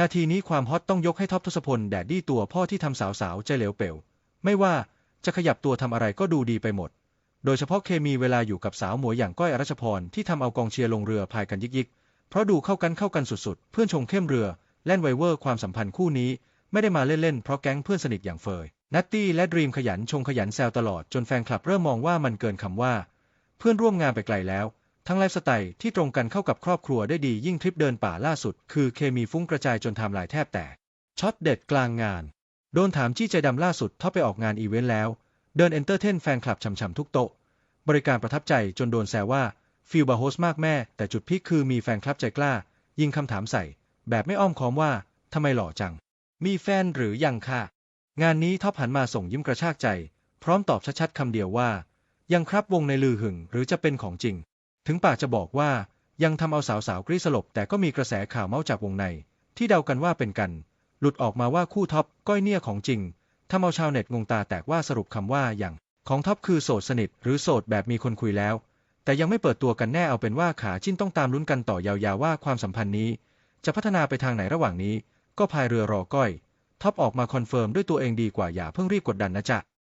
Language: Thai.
นาทีนี้ความฮอตต้องยกให้ท็อปทศพลแดดดี้ตัวพ่อที่ทำสาวๆใจเหลวเป๋ว ไม่ว่าจะขยับตัวทำอะไรก็ดูดีไปหมด โดยเฉพาะเคมีเวลาอยู่กับสาวหมวยอย่างก้อยอรัชพรที่ทำเอากองเชียร์ลงเรือพายกันยิกๆ เพราะดูเข้ากันเข้ากันสุดๆ เพื่อนชงเข้มเรือแล่นไวเวอร์ความสัมพันธ์คู่นี้ ไม่ได้มาเล่นๆเพราะแก๊งเพื่อนสนิทอย่างเฟยนัตตี้และดรีมขยันชงขยันแซวตลอดจนแฟนคลับเริ่มมองว่ามันเกินคำว่า เพื่อนร่วมงานไปไกลแล้ว ทั้งไลฟ์สไตล์ที่ตรงกันเข้ากับครอบครัวได้ดียิ่งทริปเดินป่าล่าสุด คือเคมีฟุ้งกระจายจนไทม์ไลน์แทบแตกช็อตเด็ดกลางงาน โดนถามจี้ใจดำล่าสุดท็อปไปออกงานอีเวนต์แล้ว เดินเอนเตอร์เทนแฟนคลับช่ำๆทุกโต๊ะ บริการประทับใจจนโดนแซวว่าฟิลบาโฮสมากแม่ แต่จุดพีคคือมีแฟนคลับใจกล้า ยิงคำถามใส่ แบบไม่อ้อมค้อมว่าทำไมหล่อจัง มีแฟนหรือยังค่ะงานนี้ท็อปหันมาส่งยิ้มกระชากใจ พร้อมตอบชัดๆคำเดียวว่า ยังครับวงในลือหึงหรือจะเป็นของจริง ถึงปากจะบอกว่ายังทำเอาสาวๆกรีสลบ แต่ก็มีกระแสข่าวเมาส์จากวงใน ที่เดากันว่าเป็นกัน หลุดออกมาว่าคู่ท็อปก้อยเนี่ยของจริงทำเอาชาวเน็ตงงตาแตกว่าสรุปคำว่าอย่าง ของท็อปคือโสดสนิท หรือโสดแบบมีคนคุยแล้ว แต่ยังไม่เปิดตัวกันแน่เอาเป็นว่าขาจิ้นต้องตามลุ้นกันต่อยาวๆว่าความสัมพันธ์นี้ จะพัฒนาไปทางไหนระหว่างนี้ ก็พายเรือรอก้อยท็อปออกมาคอนเฟิร์มด้วยตัวเองดีกว่าอย่าเพิ่งรีบกดดันนะจ๊ะ